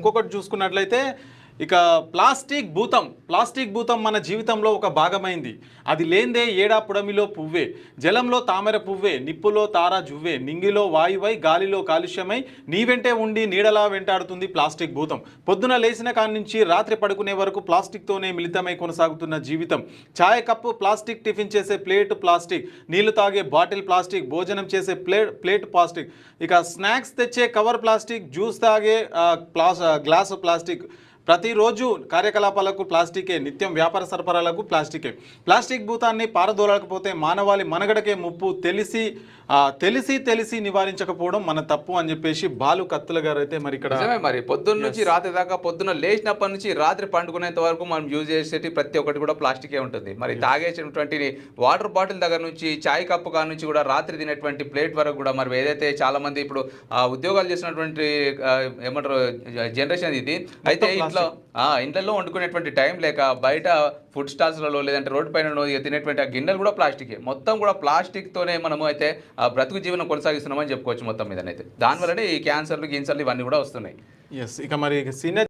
ఇంకొకటి చూసుకున్నట్లయితే ఇక ప్లాస్టిక్ భూతం ప్లాస్టిక్ భూతం మన జీవితంలో ఒక భాగమైంది. అది లేందే ఏడా పుడమిలో పువ్వే జలంలో తామర పువ్వే నిప్పులో తారా జువ్వే నింగిలో వాయువై గాలిలో కాలుష్యమై నీ వెంటే ఉండి నీడలా వెంటాడుతుంది ప్లాస్టిక్ భూతం. పొద్దున లేచిన కాడి నుంచి రాత్రి పడుకునే వరకు ప్లాస్టిక్తోనే మిళితమై కొనసాగుతున్న జీవితం. ఛాయ్ కప్పు ప్లాస్టిక్ టిఫిన్ చేసే ప్లేట్ ప్లాస్టిక్ నీళ్ళు తాగే బాటిల్ ప్లాస్టిక్ భోజనం చేసే ప్లేట్ ప్లేట్ ప్లాస్టిక్. ఇక స్నాక్స్ తెచ్చే కవర్ ప్లాస్టిక్ జ్యూస్ తాగే ప్లాస్ గ్లాసు ప్లాస్టిక్ ప్రతిరోజు కార్యకలాపాలకు ప్లాస్టికే నిత్యం వ్యాపార సరఫరాలకు ప్లాస్టికే. ప్లాస్టిక్ భూతాన్ని పారదోలకపోతే మానవాళి మనగడకే ముప్పు. తెలిసి తెలిసి తెలిసి నివారించకపోవడం మన తప్పు అని చెప్పేసి బాలు కత్తుల గారు అయితే మరి ఇక్కడ మరి. పొద్దున్న నుంచి రాత్రి దాకా పొద్దున్న లేచినప్పటి నుంచి రాత్రి పండుకునేంత వరకు మనం యూజ్ చేసేటి ప్రతి ఒక్కటి కూడా ప్లాస్టికే ఉంటుంది. మరి తాగేసినటువంటి వాటర్ బాటిల్ దగ్గర నుంచి చాయ్ కప్పు కాడ నుంచి కూడా రాత్రి తినేటువంటి ప్లేట్ వరకు కూడా మరి ఏదైతే చాలా మంది ఇప్పుడు ఉద్యోగాలు చేసినటువంటి ఏమంటారు జనరేషన్ ఇది అయితే ఇంట్లో ఆ, ఇంట్లో వండుకునేటువంటి టైం లేక బయట ఫుడ్ స్టాల్స్లలో లేదంటే రోడ్డు పైన తినేటువంటి ఆ గిన్నెలు కూడా ప్లాస్టికే. మొత్తం కూడా ప్లాస్టిక్తోనే మనము అయితే బ్రతుకు జీవనం కొనసాగిస్తున్నామని చెప్పుకోవచ్చు మొత్తం మీదనైతే దానివల్లనే ఈ క్యాన్సర్లు గిన్సర్లు ఇవన్నీ కూడా వస్తున్నాయి. ఎస్ ఇక మరి సీనియర్